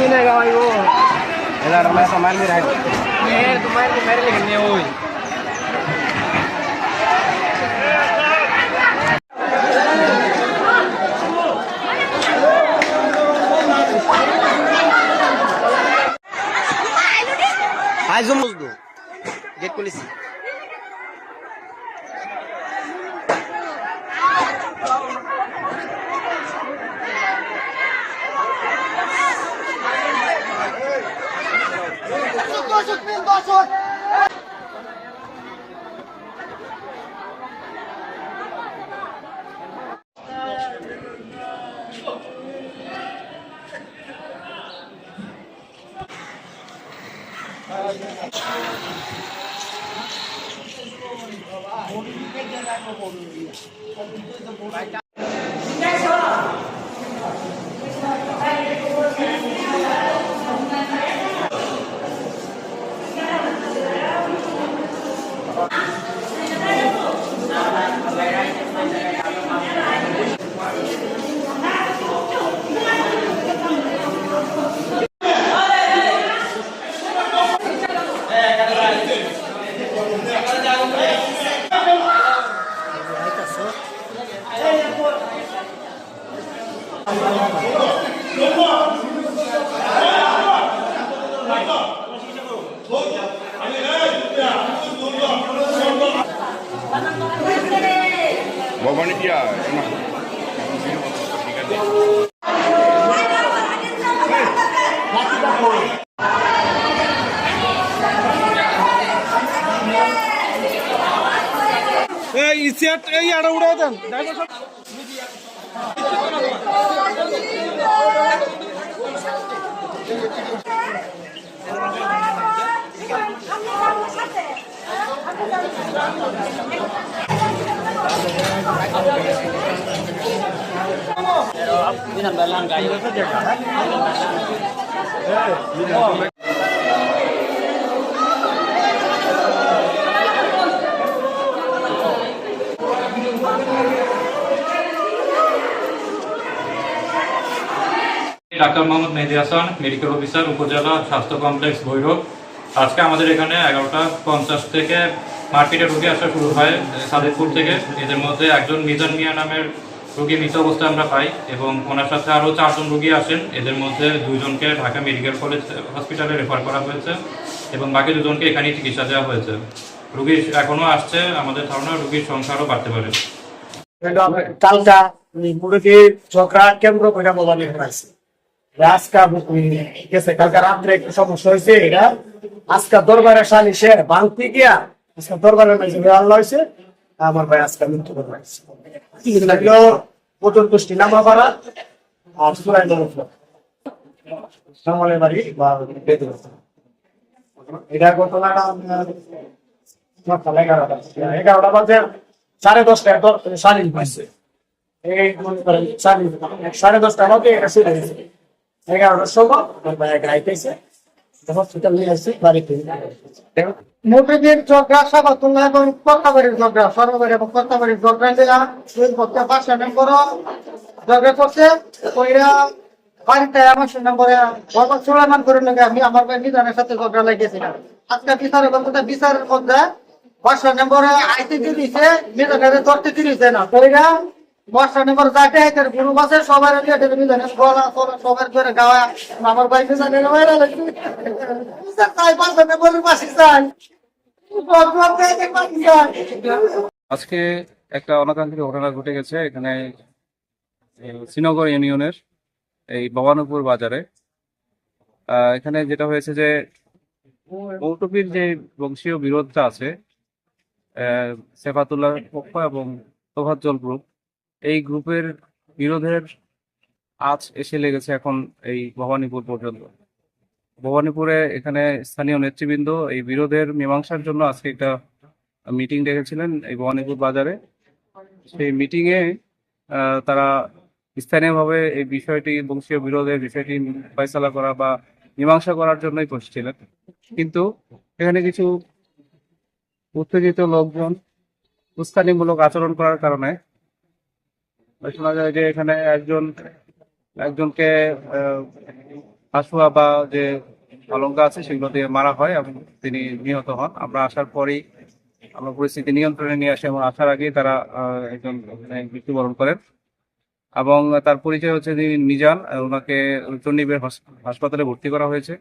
tiene caballo. El arma esa mal, mira. Eh, tu madre, tu madre le gané hoy. Faz দর্শক প্রিয় দর্শক Right Bhabani দিয়া এই chair এই আড়া উড়াই দেন। Doctor Mohammad Mehedi Hasan medical officer upazila স্বাস্থ্য কমপ্লেক্স ভৈরব আজকে আমাদের এখানে এগারোটা পঞ্চাশ থেকে মার্কেটে রোগী আসা শুরু হয় সাদেকপুর থেকে। এদের মধ্যে একজন মিজান মিয়া নামের রোগী মৃত অবস্থায় আমরা পাই এবং ওনার সাথে আরও চারজন রোগী আসেন। এদের মধ্যে দুজনকে ঢাকা মেডিকেল কলেজ হসপিটালে রেফার করা হয়েছে এবং বাকি দুজনকে এখানেই চিকিৎসা দেওয়া হয়েছে। রোগী এখনও আসছে, আমাদের ধারণা রুগীর সংখ্যা আরও বাড়তে পারে। কালকা মুরগি ঝগড়া কেন্দ্র রাত্রে একটু সমস্যা হয়েছে, এটা আজকা দরবারে সালিশে ভাঙতে গিয়া আজকে দরবারে মাঝে আল্লাহ হয়েছে আমার ভাই আজকে মৃত্যু করে লাগল প্রচুর পুষ্টি নামা করা আর সুরাই সামলের বাড়ি বা এটা ঘটনাটা এগারোটা এগারোটা বাজে সাড়ে সালিশ পাইছে। এই মনে করেন সাড়ে এগারোটার সময় আমার ভাই গাইতেছে মুরগির ঝগড়া সাবাতুল্লাহ এবং কর্তাবাড়ির ঝগড়া সর্ববাড়ি এবং কর্তাবাড়ির ঝগড়া দেওয়া দুই পক্ষে পাঁচশো নম্বর ঝগড়া করছে ওইরা বাড়িতে আমার নম্বরে বাবা সুলাইমান করে নাকি আমি আমার ভাই নিজানের সাথে ঝগড়া লাগিয়েছিলাম আজকে বিচারের বলতে বিচারের মধ্যে পাঁচশো নম্বরে আইতে দিয়েছে নিজানের ধরতে দিয়েছে না ওইরা আজকে একটা অনাকাঙ্ক্ষিত ঘটনা ঘটে গেছে এখানে শ্রীনগর ইউনিয়নের এই ভবানপুর বাজারে। এখানে যেটা হয়েছে যে মৌটপির যে বংশীয় বিরোধটা আছে সেফাতুল্লাহ পক্ষ এবং তোফাজ্জল গ্রুপ এই গ্রুপের বিরোধের আজ এসে লেগেছে এখন এই ভবানীপুর পর্যন্ত। ভবানীপুরে এখানে স্থানীয় নেতৃবৃন্দ এই বিরোধের মীমাংসার জন্য আজকে একটা মিটিং ডেকেছিলেন এই ভবানীপুর বাজারে। সেই মিটিং এ আহ, তারা স্থানীয়ভাবে এই বিষয়টি বংশীয় বিরোধের বিষয়টি ফয়সালা করা বা মীমাংসা করার জন্যই বসছিলেন। কিন্তু এখানে কিছু উত্তেজিত লোকজন উস্কানিমূলক আচরণ করার কারণে শোনা যায় যে এখানে একজন একজনকে হাসুয়া বা যে অলঙ্কা আছে সেগুলো দিয়ে মারা হয় এবং তিনি নিহত হন। আমরা আসার পরেই আমরা পরিস্থিতি নিয়ন্ত্রণে নিয়ে আসি এবং আসার আগেই তারা একজন মানে মৃত্যুবরণ করেন। এবং তার পরিচয় হচ্ছে তিনি আহ, ওনাকে চন্ডীবের হাসপাতালে ভর্তি করা হয়েছে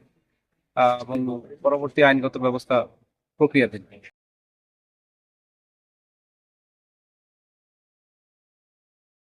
এবং পরবর্তী আইনগত ব্যবস্থা প্রক্রিয়াধীন।